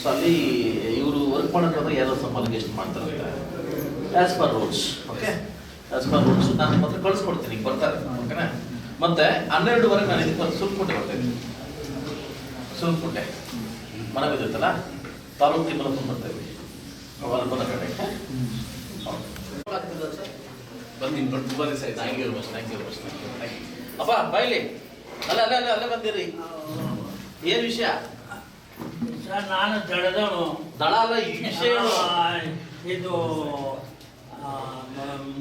So ಅಲ್ಲಿ ಇವರು work ಮಾಡೋಕ್ಕಾದ್ರೆ ಯಾರೋ ಸ್ವಲ್ಪ ಗೆಸ್ಟ್ ಮಾಡ್ತಾರೆ as per rules okay as per rules ನಾನು ಮತ್ತೆ ಕಳಿಸ್ಕೊಡ್ತೀನಿ ಬರ್ತಾರೆ, ಓಕೆನಾ? ಮತ್ತೆ ಹನ್ನೆರಡುವರೆಗೆ ನಾನು ಇದಕ್ಕೆ ಬಂದು ಸುಲ್ಕುಂಟೆ ಬರ್ತೀನಿ. ಸುಲ್ಕುಂಟೆ ಮನೆ ಬಿದ್ದಿತ್ತಲ್ಲ ತಾಲೂಕು ತಿಮ್ಮಲಪ್ಪ ಬರ್ತೇವೆ. ಅವರ ಕಡೆ ಬಂದಿನಿ ಬಟ್ ತುಂಬಾ ದಿವಸ ಆಯ್ತು thank you much thank you much ಅಪ್ಪ ಬಾಯ್ಲಿ ಅಲ್ಲ ಅಲ್ಲ ಅಲ್ಲ ಅಲ್ಲೇ ಬಂದಿರಿ. ಏನು ವಿಷಯ? ಸರ್ ನಾನು ದಡದವನು. ದಳ ಅಲ್ಲ ಈ ವಿಷಯ? ಇದು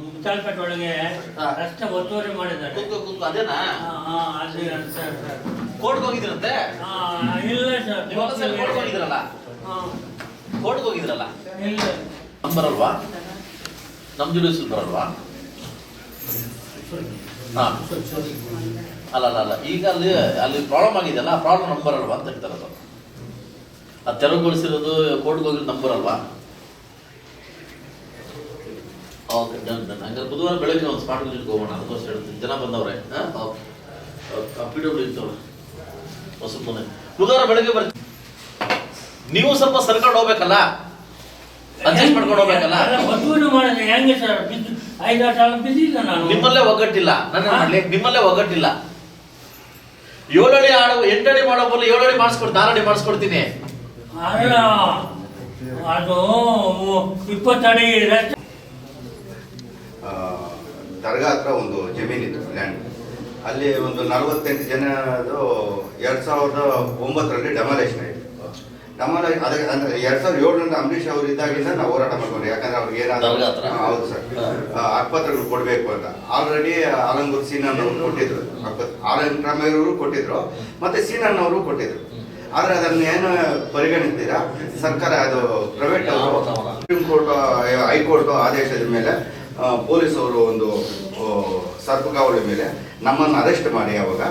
ಮುತ್ತಾಲ್ಪೇಟೆ ಒಳಗೆ ಹಾ. ರಸ್ತೆ ಒತ್ತುವರಿ ಮಾಡಿದ್ದಾರೆ. ಕೂತ್ಕೋ ಕೂತ್ಕೋ ಅದೇನಾ? ಹಾ, ಹಾ, ಅದು ಸರ್ ಸರ್ ಕೋರ್ಟ್ಗೆ ಹೋಗಿದ್ರಂತೆ? ಹಾ, ಇಲ್ಲ ಸರ್. ನಿಮ್ಮ ಸಲ ಕೋರ್ಟ್ಗೆ ಹೋಗಿದ್ರಲ್ಲ? ಹಾ, ಕೋರ್ಟ್ಗೆ ಹೋಗಿದ್ರಲ್ಲ? ಇಲ್ಲ. ನಂಬರ್ ಅಲ್ವಾ ನಮ್ಮ ಜುಡಿಷಿಯಲ್ ಬರಲ್ವಾ ಅಲ್ಲ ಅಲ್ಲ ಅಲ್ಲ ಈಗ ಅಲ್ಲಿ ಅಲ್ಲಿ ಪ್ರಾಬ್ಲಮ್ ಆಗಿದೆಯಲ್ಲ, ಆ ಪ್ರಾಬ್ಲಮ್ ನಂಬರ್ ಅಲ್ವಾ ಅಂತ ಹೇಳ್ತಾರೆ ಅದು ಅದು ತೆರವುಗೊಳಿಸಿರೋದು ಕೋರ್ಟ್ಗೆ ಹೋಗಿರೋ ನಂಬರ್ ಅಲ್ವಾ? ಓಕೆ ಡನ್ ಡನ್ ಹಂಗಾರೆ ಬುಧವಾರ ಬೆಳಗ್ಗೆ ಒಂದು ಸ್ಮಾರ್ಟ್ ವಿಸಿಟ್ಗೆ ಹೋಗೋಣ ಅದಕ್ಕೋಸ್ಕರ ಹೇಳ್ತೀನಿ. ಜನ ಬಂದವ್ರೆ, ಹಾಂ? ಓಕೆ ಡಬ್ಲ್ಯೂ ಇರ್ತವ್ರೆ ಹೊಸ ಮನೆ ಬುಧವಾರ ಬೆಳಗ್ಗೆ ಬರ್ತೀನಿ. ನೀವು ಸ್ವಲ್ಪ ಸರ್ಕೊಂಡು ಹೋಗ್ಬೇಕಲ್ಲ? ಅಡ್ಜಸ್ಟ್ ಮಾಡ್ಕೊಂಡು ಹೋಗ್ಬೇಕಲ್ಲ? ಹೆಂಗೆ ಸರ್? ಬಿದ್ದಿಲ್ಲ ನಾನು. ನಿಮ್ಮಲ್ಲೇ ಒಗ್ಗಟ್ಟಿಲ್ಲ. ನನ್ನ ಮಾಡ್ಲಿ ನಿಮ್ಮಲ್ಲೇ ಒಗ್ಗಟ್ಟಿಲ್ಲ. ಏಳಡಿ ಆಡು ಎಂಟಡಿ ಮಾಡೋ ಬದಲು ಏಳಡಿ ಮಾಡಿಸ್ಕೊಡ್ತೀನಿ ಆರಡಿ ಮಾಡಿಸ್ಕೊಡ್ತೀನಿ. ಅಲ್ಲ ಅದು ಇಪ್ಪತ್ತಡಿ ರಸ್ತೆ. ಆ, ದರ್ಗಾ ಹತ್ರ ಒಂದು ಜಮೀನಿತ್ತು ಲ್ಯಾಂಡ್ ಅಲ್ಲಿ ಒಂದು ನಲವತ್ತೆಂಟು ಜನದು ಎರಡ್ ಸಾವಿರದ ಒಂಬತ್ತರಲ್ಲಿ ಡೆಮಾಲೇಷನ್ ಆಯಿತು. ಡೆಮಾಲೇ ಅದಕ್ಕೆ ಅಂದ್ರೆ ಎರಡ್ ಸಾವಿರದ ಏಳರಿಂದ ಅಂಬರೀಷ್ ಅವರು ಇದ್ದಾಗಿಂದ ನಾವು ಹೋರಾಟ ಮಾಡ್ಕೊಂಡ್ವಿ. ಯಾಕಂದ್ರೆ ಅವ್ರಿಗೆ ಏನಾದ್ರು ಹೌದು ಸರ್. ಹಾ. ಅಕ್ಪತ್ರಗಳು ಕೊಡಬೇಕು ಅಂತ. ಆಲ್ರೆಡಿ ಆಲಂಗೂರ್ ಸೀನನ್ನವರು ಕೊಟ್ಟಿದ್ರು. ಅಕ್ಪತ್ ಆಲಂಗ್ ರಾಮಯ್ಯವರು ಕೊಟ್ಟಿದ್ರು. ಮತ್ತೆ ಸೀನನ್ನವರು ಕೊಟ್ಟಿದ್ರು. ಆದ್ರೆ ಅದನ್ನ ಏನು ಪರಿಗಣಿಸ್ತೀರಾ? ಸರ್ಕಾರ ಅದು ಪ್ರೈವೇಟ್ ಅವರು ಸುಪ್ರೀಂ ಕೋರ್ಟ್ ಹೈಕೋರ್ಟ್ ಆದೇಶದ ಮೇಲೆ ಪೊಲೀಸ್ ಅವರು ಒಂದು ಸರ್ಪಗಾವಳಿ ಮೇಲೆ ನಮ್ಮನ್ನು ಅರೆಸ್ಟ್ ಮಾಡಿ ಅವಾಗ.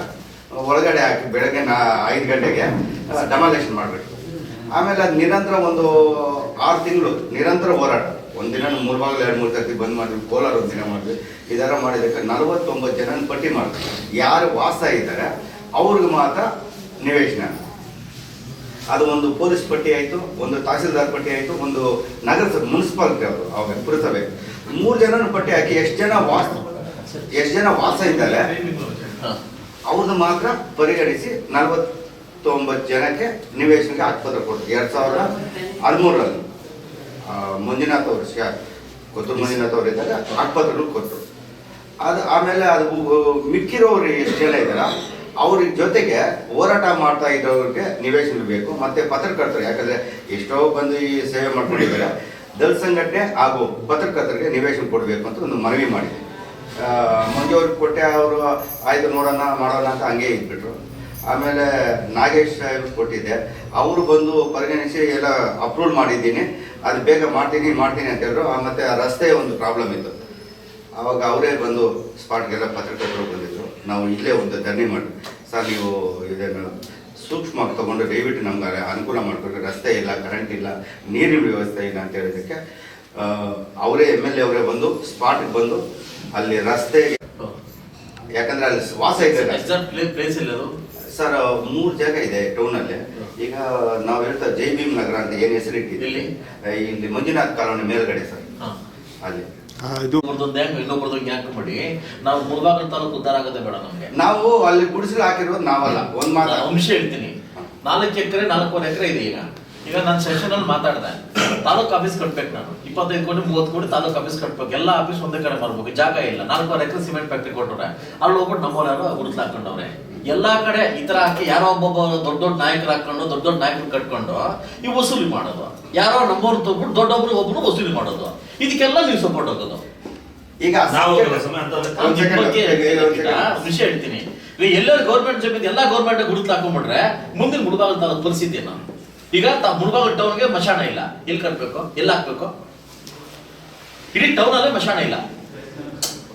ಒಳಗಡೆ ಹಾಕಿ ಬೆಳಗ್ಗೆ ನಾ ಐದು ಗಂಟೆಗೆ ಡೆಮಾಲೇಷನ್ ಮಾಡಬೇಕು ಆಮೇಲೆ ಅದು ನಿರಂತರ ಒಂದು ಆರು ತಿಂಗಳು, ನಿರಂತರ ಹೋರಾಟ. ಒಂದಿನ ಮೂರು ಭಾಗಲು ಎರಡು ಮೂರು ಸರ್ತಿ ಬಂದ್ ಮಾಡಿದ್ವಿ, ಕೋಲಾರ ಒಂದು ದಿನ ಮಾಡಿದ್ವಿ. ಇದೆಲ್ಲ ಮಾಡಿದಕ್ಕೆ ನಲವತ್ತೊಂಬತ್ತು ಜನ ಪಟ್ಟಿ ಮಾಡ್ತಾರೆ. ಯಾರು ವಾಸ ಇದ್ದಾರೆ, ಅವ್ರಿಗೆ ಮಾತ್ರ ನಿವೇಶನ. ಅದು ಒಂದು ಪೊಲೀಸ್ ಪಟ್ಟಿ ಆಯಿತು, ಒಂದು ತಹಸೀಲ್ದಾರ್ ಪಟ್ಟಿ ಆಯಿತು, ಒಂದು ನಗರಸಭೆ ಮುನ್ಸಿಪಾಲಿಟಿ ಅವರು ಅವಾಗ ಪುರಸಭೆ. ಮೂರು ಜನ ಪಟ್ಟಿ ಹಾಕಿ, ಎಷ್ಟು ಜನ ವಾಸ, ಎಷ್ಟು ಜನ ವಾಸ ಇದ್ದಾರೆ ಅವ್ರನ್ನ ಮಾತ್ರ ಪರಿಗಣಿಸಿ ನಲವತ್ತೊಂಬತ್ತು ಜನಕ್ಕೆ ನಿವೇಶನಕ್ಕೆ ಆಸ್ಪತ್ರೆ ಕೊಡ್ತು ಎರಡು ಸಾವಿರದ ಹದಿಮೂರರಲ್ಲಿ. ಮಂಜುನಾಥ್ ಅವರು ಶಾ ಕೊತ್ತೂರು ಮಂಜುನಾಥ್ ಅವರು ಇದ್ದಾಗ ಆಸ್ಪತ್ರೆಗಳು ಕೊಟ್ಟರು. ಅದು ಆಮೇಲೆ ಅದು ಮಿಕ್ಕಿರೋರು ಎಷ್ಟು ಜನ ಇದ್ದಾರ ಅವ್ರ ಜೊತೆಗೆ ಹೋರಾಟ ಮಾಡ್ತಾ ಇದ್ದವ್ರಿಗೆ ನಿವೇಶನ ಬೇಕು, ಮತ್ತೆ ಪತ್ರಕರ್ತರು, ಯಾಕಂದ್ರೆ ಎಷ್ಟೋ ಬಂದು ಈ ಸೇವೆ ಮಾಡ್ಕೊಂಡಿದ್ದಾರೆ, ದಲ್ ಸಂಘಟನೆ ಹಾಗೂ ಪತ್ರಕರ್ತರಿಗೆ ನಿವೇಶನ ಕೊಡಬೇಕು ಅಂತ ಒಂದು ಮನವಿ ಮಾಡಿದೆ ಮಂಜು ಅವ್ರಿಗೆ ಕೊಟ್ಟೆ, ಅವರು, ಆಯ್ತು, ನೋಡೋಣ, ಮಾಡೋಣ ಅಂತ ಹಂಗೆ ಇದ್ಬಿಟ್ರು. ಆಮೇಲೆ ನಾಗೇಶ್ ಸಾಹೇಬ್ ಕೊಟ್ಟಿದ್ದೆ. ಅವರು ಬಂದು ಪರಿಗಣಿಸಿ ಎಲ್ಲ ಅಪ್ರೂವ್ ಮಾಡಿದ್ದೀನಿ. ಅದು ಬೇಗ ಮಾಡ್ತೀನಿ ಮಾಡ್ತೀನಿ ಅಂತ ಹೇಳಿದ್ರು. ಮತ್ತೆ ಆ ರಸ್ತೆ ಒಂದು ಪ್ರಾಬ್ಲಮ್ ಇತ್ತು. ಆವಾಗ ಅವರೇ ಬಂದು ಸ್ಪಾಟ್ಗೆಲ್ಲ ಪತ್ರಕರ್ತರು ಬಂದಿದ್ರು. ನಾವು ಇಲ್ಲೇ ಒಂದು ಧರಣಿ ಮಾಡಿ ಸರ್ ನೀವು ಇದನ್ನು ಸೂಕ್ಷ್ಮವಾಗಿ ತೊಗೊಂಡು ದಯವಿಟ್ಟು ನಮ್ಗೆ ಅನುಕೂಲ ಮಾಡಿಕೊಡ್ರಿ. ರಸ್ತೆ ಇಲ್ಲ ಕರೆಂಟ್ ಇಲ್ಲ ನೀರಿನ ವ್ಯವಸ್ಥೆ ಇಲ್ಲ ಅಂತ ಹೇಳಿದಕ್ಕೆ ಅವರೇ ಎಂ ಎಲ್ ಎ ಅವರೇ ಬಂದು ಸ್ಪಾಟ್ಗೆ ಬಂದು ಅಲ್ಲಿ ರಸ್ತೆ ಯಾಕಂದ್ರೆ ಅಲ್ಲಿ ವಾಸ ಇದೆ ಪ್ಲೇಸ್ ಇಲ್ಲ ಅದು. ಸರ್ ಮೂರು ಜಾಗ ಇದೆ ಟೌನಲ್ಲಿ. ಈಗ ನಾವು ಹೇಳ್ತಾ ಜೈ ಭೀಮ್ ನಗರ ಅಂತ ಏನು ಹೆಸರು ಇಟ್ಟಿದ್ದೀವಿ ಇಲ್ಲಿ ಮಂಜುನಾಥ್ ಕಾಲೋನಿ ಮೇಲ್ಗಡೆ ಸರ್. ಹಾಂ. ಅಲ್ಲಿ. ಇನ್ನೊಬ್ರದೊಂದು ಹ್ಯಾಂಗ್ ಮಾಡಿ. ನಾವು ಮುಳಬಾಗಿಲು ತಾಲೂಕು ಉದ್ಧಾರ ಆಗೋದೇ ಬೇಡ ನಮಗೆ. ನಾವು ಅಲ್ಲಿ ಗುಡಿಸಲು ಹಾಕಿರೋದು ನಾವಲ್ಲ ಒಂದ್ ಮಾತು ಅಂಶ ಹೇಳ್ತೀನಿ. ನಾಲ್ಕು ಎಕರೆ ನಾಲ್ಕೂವರೆ ಎಕರೆ ಇದೆ ಈಗ. ಈಗ ನಾನು ಸೆಷನ್ ಅಲ್ಲಿ ಮಾತಾಡಿದೆ. ತಾಲೂಕು ಆಫೀಸ್ ಕಟ್ಬೇಕು ನಾನು. ಇಪ್ಪತ್ತೈದು ಕೋಟಿ ಮೂವತ್ತು ಕೋಟಿ ತಾಲೂಕು ಆಫೀಸ್ ಕಟ್ಬೇಕು. ಎಲ್ಲ ಆಫೀಸ್ ಒಂದೇ ಕಡೆ ಮಾಡ್ಬೇಕು. ಜಾಗ ಇಲ್ಲ. ನಾಲ್ಕೂವರೆ ಎಕರೆ ಸಿಮೆಂಟ್ ಫ್ಯಾಕ್ಟ್ರಿ ಕೊಟ್ಟವ್ರೆ. ಅಲ್ಲಿ ಹೋಗ್ಬಿಟ್ಟು ನಮ್ಮವ್ರು ಯಾರು ಗುರುತು ಹಾಕೊಂಡವ್ರೆ. ಎಲ್ಲಾ ಕಡೆ ಈ ತರ ಹಾಕಿ ಯಾರೋ ಒಬ್ಬೊಬ್ಬ ದೊಡ್ಡ ದೊಡ್ಡ ನಾಯಕರು ಹಾಕೊಂಡು ದೊಡ್ಡ ದೊಡ್ಡ ನಾಯಕರು ಕಟ್ಕೊಂಡು ಈ ವಸೂಲಿ ಮಾಡೋದು. ಯಾರೋ ನಂಬರ್ ತಗೊಂಡು ದೊಡ್ಡೊಬ್ರು ಒಬ್ರು ವಸೂಲಿ ಮಾಡೋದು. ಇದಕ್ಕೆಲ್ಲ ನೀವು ಸಪೋರ್ಟ್ ಹೋಗೋದು. ಈಗ. ವಿಷಯ ಹೇಳ್ತೀನಿ. ಈಗ ಎಲ್ಲರೂ ಗೌರ್ಮೆಂಟ್ ಜಮೀನು ಎಲ್ಲ ಗೌರ್ಮೆಂಟ್ ಗುರುತು ಹಾಕೊಂಡ್ಬಿಟ್ರೆ ಮುಂದಿನ ಮುಳಬಾಗಲ್ ತಾಲೂಕು ಪರಿಸ್ಥಿತಿ ಏನು? ಈಗ ತಾ ಮುಳಬಾಗಲ್ ಟೌನ್ಗೆ ಮಶಾಣ ಇಲ್ಲ. ಎಲ್ಲಿ ಕಟ್ಬೇಕು? ಎಲ್ಲಿ ಹಾಕ್ಬೇಕು? ಇಡೀ ಟೌನ್ ಅಲ್ಲೇ ಮಶಾಣ ಇಲ್ಲ.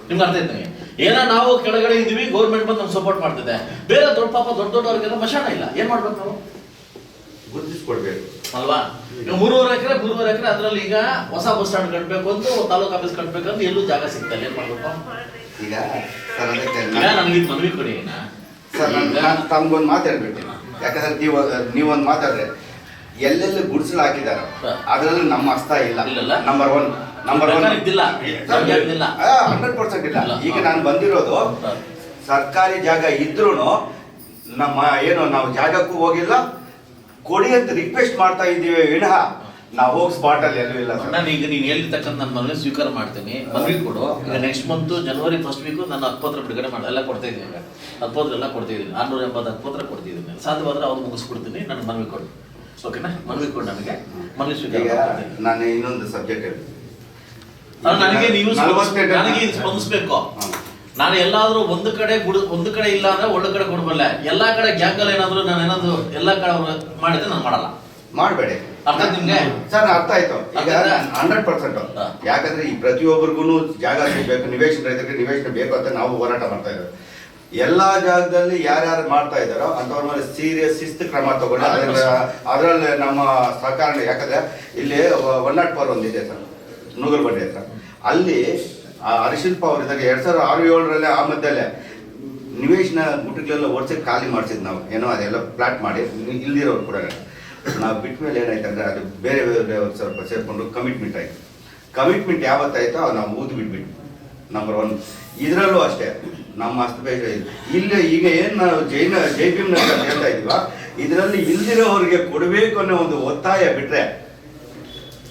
ನಿಮ್ಗೆ ಅರ್ಥ ಆಯ್ತು? ನನಗೆ ಏನೋ ನಾವು ಕೆಳಗಡೆ ಇದ್ದೀವಿ ಗೌರ್ಮೆಂಟ್ ಬಂದು ನಮ್ಗೆ ಸಪೋರ್ಟ್ ಮಾಡ್ತಿದೆ. ಬೇರೆ ದೊಡ್ಡ ಪಾಪ ದೊಡ್ಡ ದೊಡ್ಡವ್ರಿಗೆಲ್ಲ ಮಶಾಣ ಇಲ್ಲ. ಏನ್ ಮಾಡ್ಬೇಕು ನಾವು? ಗುರುತಿಸ್ಕೊಡ್ಬೇಕು. ಅಲ್ವಾ? ಈಗ ಮೂರುವರೆ ಎಕರೆ ಮೂರುವರೆ ಎಕರೆ ಅದರಲ್ಲಿ ಈಗ ಹೊಸ ಬಸ್ ಸ್ಟ್ಯಾಂಡ್ ಕಟ್ಬೇಕು ಅಂತ ತಾಲೂಕ್ ಆಫೀಸ್ ಕಟ್ಬೇಕಂತ ಎಲ್ಲೂ ಜಾಗ ಸಿಗ್ತಲ್ಲ ಏನ್ ಮಾಡ್ಬೇಕು ಈಗ ಸರ್ ಅದಕ್ಕೆ ಈಗ ನಾನು- ಮನವಿ ಕೊಡಿ ಸರ್ ನಾನು ತಮ್ಗೊಂದು ಮಾತು ಹೇಳ್ಬಿಡ್ತೀನಿ. ಯಾಕಂದ್ರೆ ನೀವು ನೀವೊಂದು ಮಾತಾಡ್ರೆ. ಎಲ್ಲೆಲ್ಲಿ ಗುಡ್ಸಲು ಹಾಕಿದಾರ. ಅದರಲ್ಲಿ ನಮ್ಮ ಹಸ್ತ ಇಲ್ಲ? ನಂಬರ್ ಒನ್ ನಂಬರ್ ಒನ್ ಇದ್ದಿಲ್ಲ. ಹಂಡ್ರೆಡ್ ಪರ್ಸೆಂಟ್ ಇಲ್ಲ. ಈಗ ನಾನು ಬಂದಿರೋದು ಸರ್ಕಾರಿ ಜಾಗ ಇದ್ರೂ ನಮ್ಮ ಏನು ನಾವು ಜಾಗಕ್ಕೂ ಹೋಗಿಲ್ಲ. ಕೊಡಿ ಅಂತ ರಿಕ್ವೆಸ್ಟ್ ಮಾಡ್ತಾ ಇದ್ದೀವಿ ವಿನಃ. ನಾವು ಹೋಗಿ ಸ್ಪಾಟ್ ಅಲ್ಲಿ ಎಲ್ಲೂ ಇಲ್ಲ ಸರ್. ನಾನು ಈಗ ನೀನು ಹೇಳಿರ್ತಕ್ಕಂಥ ನನ್ನ ಮನವಿ ಸ್ವೀಕಾರ ಮಾಡ್ತೀನಿ. ಮನವಿ ಕೊಡು. ಈಗ ನೆಕ್ಸ್ಟ್ ಮಂತ್ ಜನವರಿ ಫಸ್ಟ್ ವೀಕು ನಾನು ಹತ್ಪತ್ರ ಬಿಡುಗಡೆ ಮಾಡಿ ಎಲ್ಲ ಕೊಡ್ತಾ ಇದ್ದೀನಿ ಈಗ ಹತ್ಪತ್ರ ಎಲ್ಲ ಕೊಡ್ತಾ ಇದ್ದೀನಿ. ಆರ್ನೂರ ಎಂಬತ್ತು ಹತ್ಪತ್ರ ಕೊಡ್ತಿದ್ದೀನಿ ಸಾಧ್ಯವಾದ್ರೆ ಅವ್ರು ಮುಗಿಸ್ಕೊಡ್ತೀನಿ ನನಗೆ ಮನವಿ ಕೊಡು. ಓಕೆನಾ ಮನವಿ ಕೊಡು ನನಗೆ. ಮನವಿ ಸ್ವೀಕಾರ ನಾನು ಇನ್ನೊಂದು ಸಬ್ಜೆಕ್ಟ್ ಹೇಳಿ ಅಲ್ಲ, ನನಗೆ ನೀವು ನನಗೆ ಸ್ಪಂದಿಸ್ಬೇಕು. ನಾನು ಎಲ್ಲಾದ್ರೂ ಒಂದು ಕಡೆ ಗುಡು ಒಂದು ಕಡೆ ಇಲ್ಲ ಅಂದ್ರೆ ಒಳ್ಳೆ ಕಡೆ ಕೊಡ್ಬಲ್ಲ ಎಲ್ಲಾ ಕಡೆ ಗ್ಯಾಂಗಲ್ ಏನಾದ್ರು ನಾನು ಏನಾದ್ರು ಎಲ್ಲಾ ಕಡೆ ಮಾಡಿದ್ರೆ ನಾನು ಮಾಡಲ್ಲ. ಮಾಡಬೇಡಿ. ಅರ್ಥ ನಿಮ್ಗೆ? ಸರ್ ಅರ್ಥ ಆಯ್ತು. ಈಗ? Hundred percent. ಯಾಕಂದ್ರೆ ಈ ಪ್ರತಿಯೊಬ್ಬರಿಗೂ ಜಾಗ ಸಿಗ್ಬೇಕು ನಿವೇಶನ ರೈತರಿಗೆ ನಿವೇಶನ ಬೇಕು ಅಂತ ನಾವು ಹೋರಾಟ ಮಾಡ್ತಾ ಇದ್ದೇವೆ. ಎಲ್ಲಾ ಜಾಗದಲ್ಲಿ ಯಾರ್ಯಾರು ಮಾಡ್ತಾ ಇದ್ದಾರೋ ಅಂತವ್ರ ಮೇಲೆ ಸೀರಿಯಸ್ ಶಿಸ್ತು ಕ್ರಮ ತಗೊಂಡು ಅದ್ರ ಅದರಲ್ಲಿ ನಮ್ಮ ಸಹಕಾರ ಯಾಕಂದ್ರೆ ಇಲ್ಲಿ ಒನ್ ನಾಟ್ ಫೋರ್ ಒಂದಿದೆ ಸರ್. ನೂಗಲ್ ಬಂಡೆ ಹತ್ರ. ಅಲ್ಲಿ ಹರಿಶಿಲ್ಪ ಇದ್ದಾಗ ಎರಡ್ ಸಾವಿರದ ಆರು ಏಳರಲ್ಲೇ ಆ ಮಧ್ಯಲ್ಲೇ ನಿವೇಶನ ಗುಟ್ಟಿಗಳೆಲ್ಲ ಓಡಿಸಿ ಖಾಲಿ ಮಾಡಿಸಿದ್ ನಾವು. ಏನೋ ಅದೆಲ್ಲ ಪ್ಲಾಟ್ ಮಾಡಿ ಇಲ್ದಿರೋರು ಕೂಡ. ನಾವು ಬಿಟ್ಟ ಮೇಲೆ ಏನಾಯ್ತು ಅಂದ್ರೆ ಅದು ಬೇರೆ ಬೇರೆ ಸ್ವಲ್ಪ ಸೇರ್ಕೊಂಡು ಕಮಿಟ್ಮೆಂಟ್ ಆಯ್ತು. ಕಮಿಟ್ಮೆಂಟ್ ಯಾವತ್ತಾಯ್ತೋ ನಾವು ಊದು ಬಿಟ್ಬಿಟ್ಟು ನಂಬರ್ ಒನ್ ಇದರಲ್ಲೂ ಅಷ್ಟೇ. ನಮ್ಮ ಹಸ್ತಪೇಶ ಇಲ್ಲಿ ಈಗ ಏನು ನಾವು ಜೈನ, ಜೈ ಭೀಮ್ನ ಹೇಳ್ತಾ ಇದೀವ, ಇದರಲ್ಲಿ ಇಲ್ದಿರೋರಿಗೆ ಕೊಡಬೇಕು ಅನ್ನೋ ಒಂದು ಒತ್ತಾಯ ಬಿಟ್ರೆ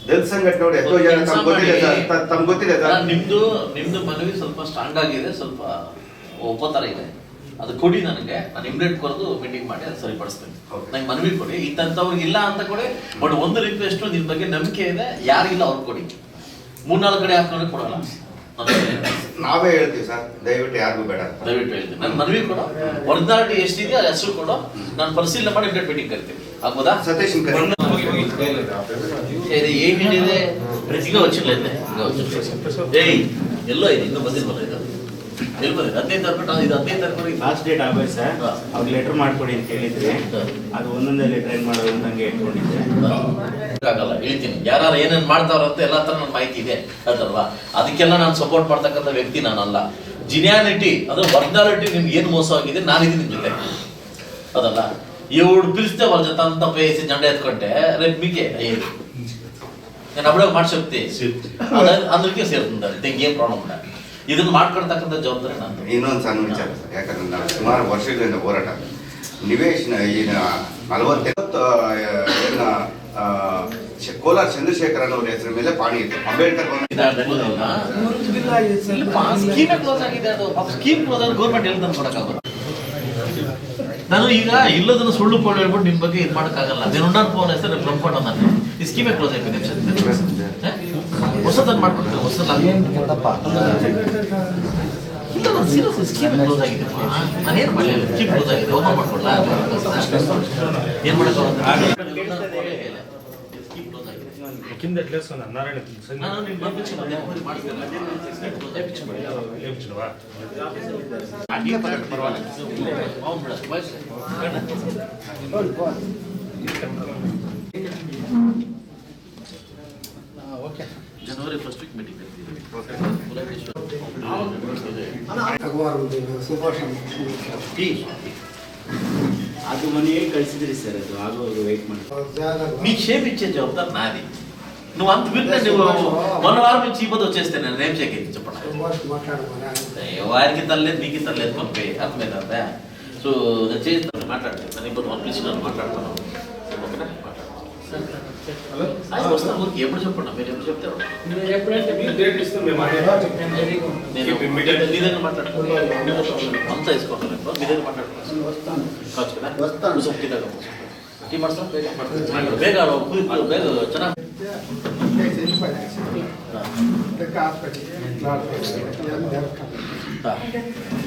ದಲಿತ ಎಷ್ಟೋ ಜನ ತಮ್ಗೆ ಗೊತ್ತಿದೆ ಸರ್ ತಮ್ಗೆ ಗೊತ್ತಿದೆ ಸರ್. ನಿಮ್ದು ನಿಮ್ದು ಮನವಿ ಸ್ವಲ್ಪ ಸ್ಟ್ರಾಂಗ್ ಆಗಿದೆ ಸ್ವಲ್ಪ ಒಪ್ಪತ್ತರ ಇದೆ. ಅದು ಕೊಡಿ ನನಗೆ ನಾನು ಇಮ್ಮಿಡಿಯೇಟ್ ಕೊರೆದು ಮೀಟಿಂಗ್ ಮಾಡಿ ಅದು ಸರಿಪಡಿಸ್ತೀನಿ. ನಂಗೆ ಮನವಿ ಕೊಡಿ. ಇಂಥವ್ರಿಗೆ ಇಲ್ಲ ಅಂತ ಕೊಡಿ ಬಟ್ ಒಂದು ರಿಕ್ವೆಸ್ಟ್ ನಿಮ್ ಬಗ್ಗೆ ನಂಬಿಕೆ ಇದೆ ಯಾರಿಗಿಲ್ಲ ಅವ್ರು ಕೊಡಿ. ಮೂರ್ನಾಲ್ಕು ಕಡೆ ಹಾಕೊಂಡು ಕೊಡಲ್ಲ. ನಾವೇ ಹೇಳ್ತೀವಿ ಸರ್ ದಯವಿಟ್ಟು ಯಾರಿಗೂ ಬೇಡ ದಯವಿಟ್ಟು ಹೇಳ್ತೀವಿ. ನನ್ನ ಮನವಿ ಕೊಡ ವರ್ಧಾಟಿ ಎಷ್ಟಿದೆಯೋ ಅದು ಹೆಸರು ಕೊಡು ನಾನು ಪರಿಶೀಲನೆ ಮಾಡಿ ಇಂಟರ್ ಮೀಟಿಂಗ್ ಕರಿತೀನಿ. ಆಗ್ಬೋದಾ? ಸತೀಶ್ ಇದು ಏನಿದೆ ಪ್ರತಿಗೆ ಇದೆ. ಏಯ್ ಎಲ್ಲೋ ಇದೆ ಇನ್ನೂ ಬಂದಿಲ್ವಲ್ಲ ಇದು? ಎಲ್ಲಿ ಹದಿನೈದು ತಾರೀಕು ಇದು ಹದಿನೈದು ತಾರೀಕು ಲಾಸ್ಟ್ ಡೇಟ್ ಆಗೋಯ್ತು ಸರ್. ಅವ್ರು ಲೆಟರ್ ಮಾಡ್ಕೊಡಿ ಅಂತ ಹೇಳಿದ್ರಿ. ಅದು ಒಂದೊಂದೇ ಲೆಟರ್ ಮಾಡೋದನ್ನ ಮಾಡೋದು ಅಂತ ಇಟ್ಕೊಂಡಿದ್ದೆ. ಆಗಲ್ಲ ಹೇಳ್ತೀನಿ. ಯಾರು ಏನೇನು ಅಂತ ಎಲ್ಲ ಥರ ನನ್ನ ಮಾಹಿತಿ ಇದೆ ಅದಲ್ವಾ ಅದಕ್ಕೆಲ್ಲ ನಾನು ಸಪೋರ್ಟ್ ಮಾಡ್ತಕ್ಕಂಥ ವ್ಯಕ್ತಿ ನಾನಲ್ಲ. ಜಿನಿಯಾಲಿಟಿ ಅದು ಒರ್ಜಿನಾಲಿಟಿ ನಿಮ್ಗೆ ಏನು ಮೋಸ ಆಗಿದೆ ನಾನಿದ್ದೀನಿ ನಿಮ್ಮ ಜೊತೆ. ಅದಲ್ಲ? ಇವ್ರು ಪಿಲ್ಸ್ತೇ ಅವ್ರ ಜೊತೆ ಅಂತ ಪೇಸಿ ಜಂಡ ಎತ್ಕೊಂಡೆ ರೇಪ್ ಮಿಕೆ ಅಯ್ಯೋ. ನಾನು ಅಪ್ಡೇ ಮಾಡ್ಸಕ್ತಿ ಅಂದ್ರೆ ಸೇರ್ತದೆ ಏನ್ ಪ್ರಾಬ್ಲಮ್ ಇಲ್ಲ. ಇದನ್ನ ಮಾಡ್ಕೊಳ್ತಕ್ಕಂಥ ಜವಾಬ್ದಾರಿ ನಾನು ಇನ್ನೊಂದು ಸಣ್ಣ ವಿಚಾರ ಸರ್. ಯಾಕಂದ್ರೆ ನಾವು ಸುಮಾರು ವರ್ಷಗಳಿಂದ ಹೋರಾಟ. ನಿವೇಶನ ಈಗ ನಲವತ್ತೈವತ್ತು ಕೋಲಾರ ಚಂದ್ರಶೇಖರ್ ಅನ್ನೋರ ಹೆಸರ ಮೇಲೆ ಪಾಣಿ ಇತ್ತು ಅಂಬೇಡ್ಕರ್ ನಾನು ಈಗ ಇಲ್ಲದನ್ನ ಸುಳ್ಳು ಪೋಳು ಹೇಳ್ಬಿಟ್ಟು ನಿಮ್ ಬಗ್ಗೆ ಇದು ಮಾಡೋಕ್ಕಾಗಲ್ಲ. ದೇವ್ ಫೋನ್ ಹೆಸರು ಬ್ರಹ್ಮಕೊಂಡ ನಾನು ಈ ಸ್ಕೀಮೇ ಕ್ಲೋಸ್ ಆಗಿದೆ ಹೊಸದನ್ನು ಮಾಡ್ಕೊಡ್ತಾರೆ ಹೊಸದಲ್ಲ ಇಲ್ಲ ನಾನು ಸೀರಿಯಸ್ ಸ್ಕೀಮ್ ಕ್ಲೋಸ್ ಆಗಿದೆ ನಾನು ಏನು ಮಾಡಲಿಲ್ಲ ಸ್ಕೀಮ್ ಕ್ಲೋಸ್ ಆಗಿದೆ ಓಪನ್ ಮಾಡ್ಕೊಡ್ಲಾ ಏನು ಮಾಡೋಕ್ಕಾಗುತ್ತೆ ಸ್ಕೀಮ್ ಕ್ಲೋಸ್ ಆಗಿದೆ కింద ఎట్లేసుకున్నా నారాయణ ನಾನು జనవరి ఫస్ట్ వీక్ మీటింగ్ ಸರ್ ಅದು ಆಗೋದು ವೆಯ್ಟ್ ಮಾಡಿ మీకు షేప్ ఇచ్చే జవాబుదారి నాది. నువ్వు అంత విన్నా నువ్వు మొన్న వారం నుంచి ఈ పొద్దు వచ్చేస్తే నేను నేమ్ చెక్ చెప్పడా వారికి తల్లేదు మీకు తల్లేదు మనకి అర్థమైందా? సో నేను చేస్తాను మాట్లాడతాను. నేను ఇప్పుడు వన్ ప్లీజ్ నన్ను మాట్లాడతాను. ఓకేనా? మాట్లాడతాను. వస్తాను ఊరికి ఎప్పుడు చెప్పండి మీరు ఎప్పుడు చెప్తారు మీరు ఎప్పుడైతే మీరు నేను మీ దగ్గర మాట్లాడుతాను అంతా వేసుకోండి మీ దగ్గర మాట్లాడుతాను కావచ్చు కదా కూర్చో, టీ తాగు. టీ ಮಾಡ್ಸೋಣ? ಬೇಗ ಕುಯ್ದು, ಬೇಗ ಚೆನ್ನಾಗಿ ನನಗೆ